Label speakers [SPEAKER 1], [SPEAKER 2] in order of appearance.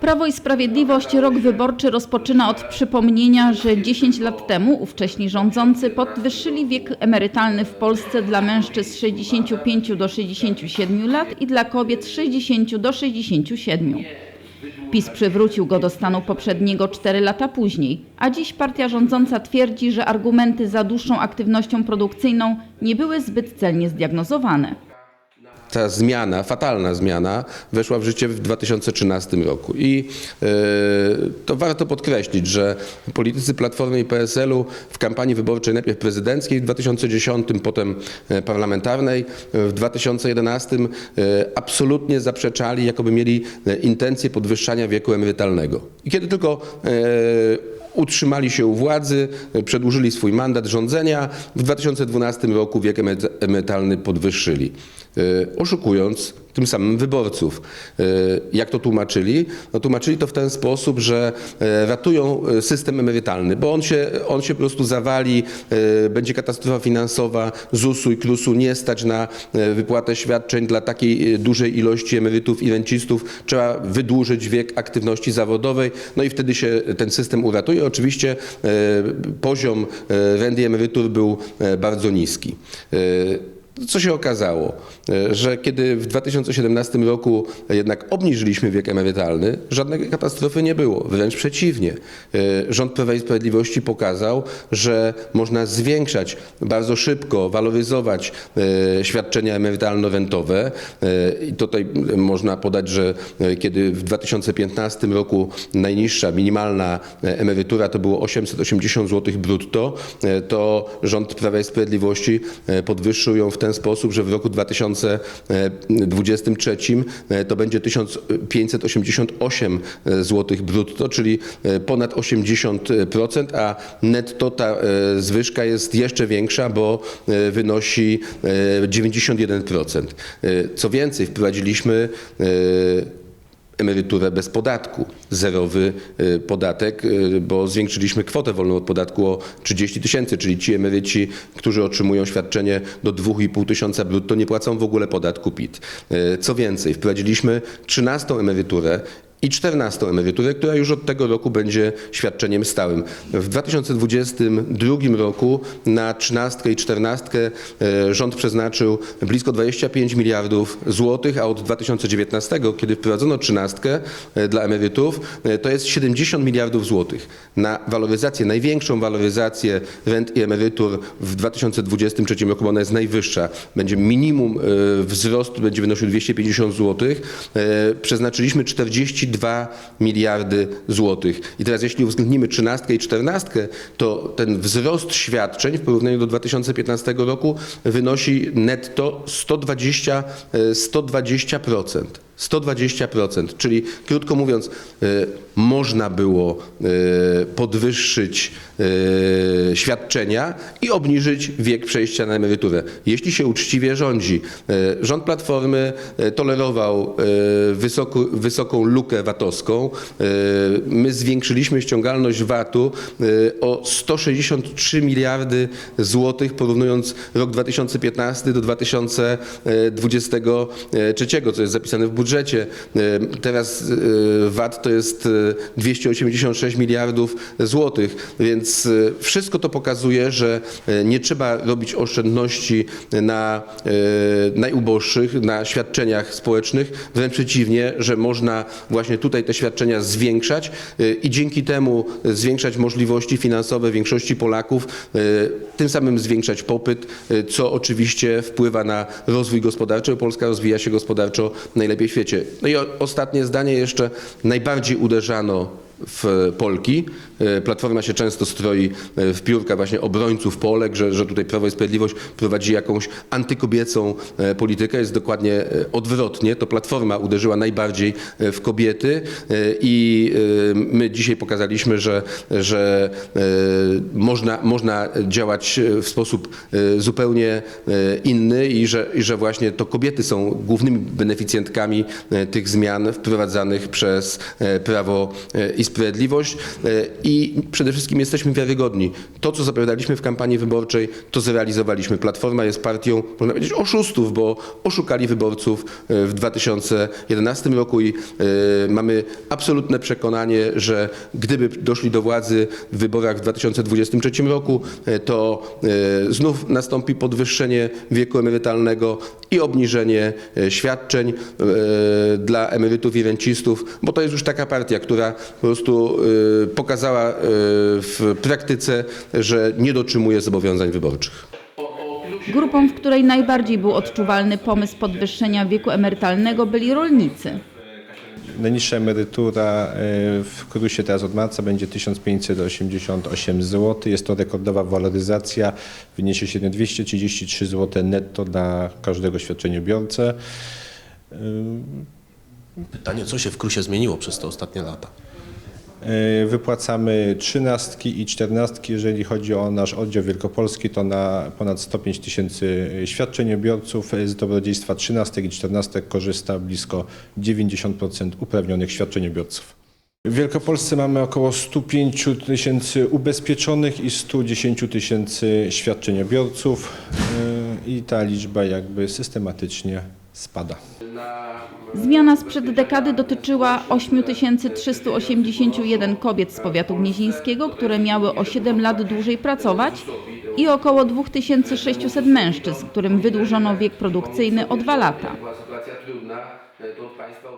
[SPEAKER 1] Prawo i Sprawiedliwość rok wyborczy rozpoczyna od przypomnienia, że 10 lat temu ówcześni rządzący podwyższyli wiek emerytalny w Polsce dla mężczyzn z 65 do 67 lat i dla kobiet z 60 do 67. PiS przywrócił go do stanu poprzedniego 4 lata później, a dziś partia rządząca twierdzi, że argumenty za dłuższą aktywnością produkcyjną nie były zbyt celnie zdiagnozowane.
[SPEAKER 2] Ta zmiana, fatalna zmiana, weszła w życie w 2013 roku. I e, to warto podkreślić, że politycy Platformy i PSL-u w kampanii wyborczej najpierw prezydenckiej w 2010, potem e, parlamentarnej w 2011 e, absolutnie zaprzeczali, jakoby mieli e, intencję podwyższania wieku emerytalnego. I kiedy tylko utrzymali się u władzy, przedłużyli swój mandat rządzenia. W 2012 roku wiek emery- emerytalny podwyższyli, e, oszukując tym samym wyborców. E, Jak to tłumaczyli? No, tłumaczyli to w ten sposób, że e, ratują e, system emerytalny, bo on się, on się po prostu zawali, będzie katastrofa finansowa, ZUS-u i KRUS-u nie stać na wypłatę świadczeń dla takiej dużej ilości emerytów i rencistów. Trzeba wydłużyć wiek aktywności zawodowej, no i wtedy się ten system uratuje. Oczywiście poziom rent i emerytur był bardzo niski. Co się okazało? E, Że kiedy w 2017 roku jednak obniżyliśmy wiek emerytalny, żadnej katastrofy nie było. Wręcz przeciwnie. E, Rząd Prawa i Sprawiedliwości pokazał, że można zwiększać bardzo szybko, waloryzować e, świadczenia emerytalno-rentowe. I tutaj można podać, że kiedy w 2015 roku najniższa minimalna emerytura to było 880 zł brutto, to rząd Prawa i Sprawiedliwości podwyższył ją w ten sposób, że w roku 2023 e, to będzie 1588 zł brutto, czyli e, ponad 80%, a netto ta e, zwyżka jest jeszcze większa, bo e, wynosi e, 91%. E, Co więcej, wprowadziliśmy e, emeryturę bez podatku, zerowy y, podatek, y, bo zwiększyliśmy kwotę wolną od podatku o 30 tysięcy, czyli ci emeryci, którzy otrzymują świadczenie do 2,5 tysiąca brutto nie płacą w ogóle podatku PIT. Y, Co więcej, wprowadziliśmy 13 emeryturę i 14 emeryturę, która już od tego roku będzie świadczeniem stałym. W 2022 roku na 13 i 14 e, rząd przeznaczył blisko 25 miliardów złotych, a od 2019, kiedy wprowadzono 13 e, dla emerytów, e, to jest 70 miliardów złotych na waloryzację, największą waloryzację rent i emerytur w 2023 roku, bo ona jest najwyższa. Będzie minimum wzrost, będzie wynosił 250 złotych. Przeznaczyliśmy 42 miliardy złotych. I teraz jeśli uwzględnimy 13 i 14, to ten wzrost świadczeń w porównaniu do 2015 roku wynosi netto 120, e, 120%. 120%, czyli krótko mówiąc, e, można było e, podwyższyć e, świadczenia i obniżyć wiek przejścia na emeryturę. Jeśli się uczciwie rządzi, rząd Platformy tolerował wysoko, wysoką lukę VAT-owską. My zwiększyliśmy ściągalność VAT-u o 163 miliardy złotych, porównując rok 2015 do 2023, co jest zapisane w budżecie. E, Teraz e, VAT to jest e, 286 miliardów złotych, więc e, wszystko to pokazuje, że e, nie trzeba robić oszczędności na e, najuboższych, na świadczeniach społecznych, wręcz przeciwnie, że można właśnie tutaj te świadczenia zwiększać e, i dzięki temu zwiększać możliwości finansowe większości Polaków, e, tym samym zwiększać popyt, e, co oczywiście wpływa na rozwój gospodarczy. Polska rozwija się gospodarczo najlepiej w świecie. No i ostatnie zdanie jeszcze. Najbardziej uderzano w Polki. E, Platforma się często stroi e, w piórka właśnie obrońców Polek, że, że tutaj Prawo i Sprawiedliwość prowadzi jakąś antykobiecą e, politykę. Jest dokładnie e, odwrotnie. To Platforma uderzyła najbardziej e, w kobiety e, i e, my dzisiaj pokazaliśmy, że, że e, można, można działać w sposób e, zupełnie e, inny i że, i że właśnie to kobiety są głównymi beneficjentkami e, tych zmian wprowadzanych przez e, Prawo e, i Sprawiedliwość. Sprawiedliwość e, i przede wszystkim jesteśmy wiarygodni. To, co zapowiadaliśmy w kampanii wyborczej, to zrealizowaliśmy. Platforma jest partią, można powiedzieć, oszustów, bo oszukali wyborców e, w 2011 roku i e, mamy absolutne przekonanie, że gdyby doszli do władzy w wyborach w 2023 roku, to znów nastąpi podwyższenie wieku emerytalnego i obniżenie świadczeń dla emerytów i rencistów, bo to jest już taka partia, która po prostu e, pokazała e, w praktyce, że nie dotrzymuje zobowiązań wyborczych.
[SPEAKER 1] Grupą, w której najbardziej był odczuwalny pomysł podwyższenia wieku emerytalnego byli rolnicy.
[SPEAKER 3] Najniższa emerytura y, w KRUSie teraz od marca będzie 1588 zł. Jest to rekordowa waloryzacja. Wyniesie średnio 233 zł netto dla każdego świadczeniobiorcę.
[SPEAKER 4] Pytanie, co się w Krusie zmieniło przez te ostatnie lata?
[SPEAKER 3] Y, Wypłacamy trzynastki i czternastki. Jeżeli chodzi o nasz oddział wielkopolski, to na ponad 105 tysięcy świadczeniobiorców z dobrodziejstwa trzynastek i czternastek korzysta blisko 90% uprawnionych świadczeniobiorców. W Wielkopolsce mamy około 105 tysięcy ubezpieczonych i 110 tysięcy świadczeniobiorców y, i ta liczba jakby systematycznie spada.
[SPEAKER 1] Zmiana sprzed dekady dotyczyła 8381 kobiet z powiatu gnieźnieńskiego, które miały o 7 lat dłużej pracować i około 2600 mężczyzn, którym wydłużono wiek produkcyjny o 2 lata.
[SPEAKER 2] Sytuacja trudna, to od państwa